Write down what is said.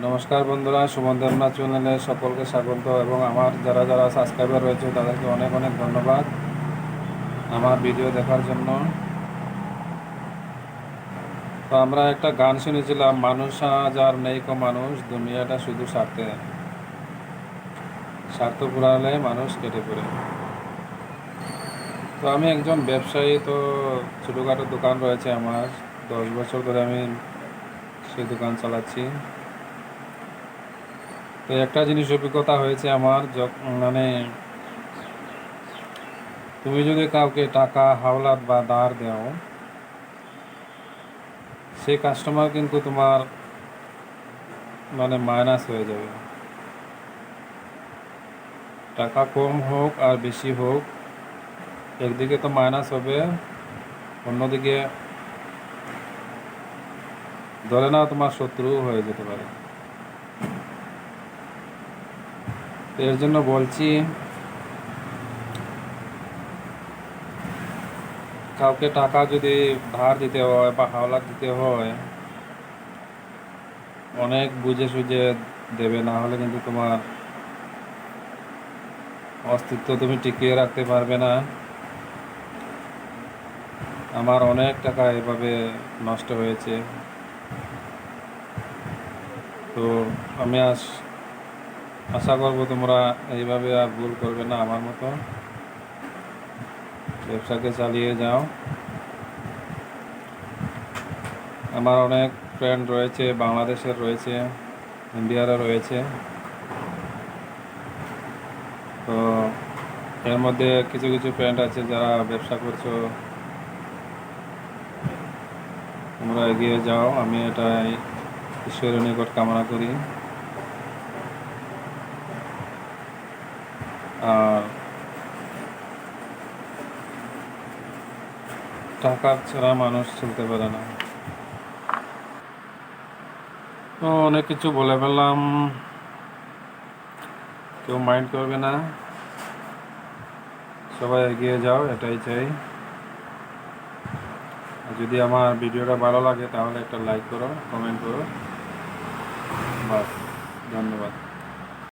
নমস্কার বন্ধুরা, সুমন চ্যানেলে সকলকে স্বাগত এবং আমার যারা যারা সাবস্ক্রাইবার রয়েছে, তাদেরকে অনেক অনেক ধন্যবাদ। আমার ভিডিও দেখার জন্য। তো আমরা একটা গান শুনেছিলাম, মানুষ আজ আর নেই কো মানুষ, দুনিয়াটা শুধু স্বার্থে। স্বার্থ পুরালে মানুষ কেটে পড়ে তো আমি একজন ব্যবসায়ী, তো ছোটোখাটো দোকান রয়েছে আমার। দশ বছর ধরে আমি সেই দোকান চালাচ্ছি। তো একটা জিনিস অভিজ্ঞতা হয়েছে আমার মানে তুমি যদি কাউকে টাকা, হাওলাত বা ধার দাও, সেই কাস্টমার কিন্তু তোমার মানে মাইনাস হয়ে যাবে। টাকা কম হোক আর বেশি হোক, একদিকে তো মাইনাস হবে, অন্যদিকে ধরে নাও তোমার শত্রু হয়ে যেতে পারে। তো এর জন্য বলছি, কাউকে টাকা যদি ধার দিতে হয় বা হাওলাত দিতে হয়, অনেক বুঝে সুঝে দেবে, না হলে কিন্তু তোমার অস্তিত্ব তুমি টিকিয়ে রাখতে পারবে না। আমার অনেক টাকা এভাবে নষ্ট হয়েছে। তো আমি আস আশা করব তোমরা এইভাবে আর ভুল করবে না আমার মতো। ব্যবসাকে চালিয়ে যাও। আমার অনেক ফ্রেন্ড রয়েছে, বাংলাদেশের রয়েছে, ইন্ডিয়ারও রয়েছে। তো এর মধ্যে কিছু কিছু ফ্রেন্ড আছে যারা ব্যবসা করছ। তোমরা এগিয়ে যাও, আমি এটাই ঈশ্বরের নিকট কামনা করি। টাকা ছাড়া মানুষ চলতে পারে না। তো অনেক কিছু বলে ফেললাম। কেউ মাইন্ড করবে না। সবাই এগিয়ে যাও, এটাই চাই। যদি আমার ভিডিওটা ভালো লাগে, তাহলে একটা লাইক করো কমেন্ট করো। বাস, ধন্যবাদ।